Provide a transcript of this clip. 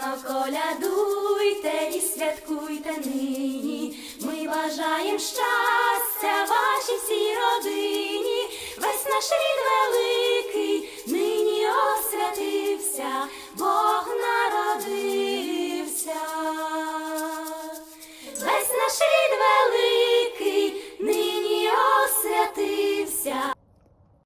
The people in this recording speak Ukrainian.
Гарно колядуйте і святкуйте нині. Ми бажаєм щастя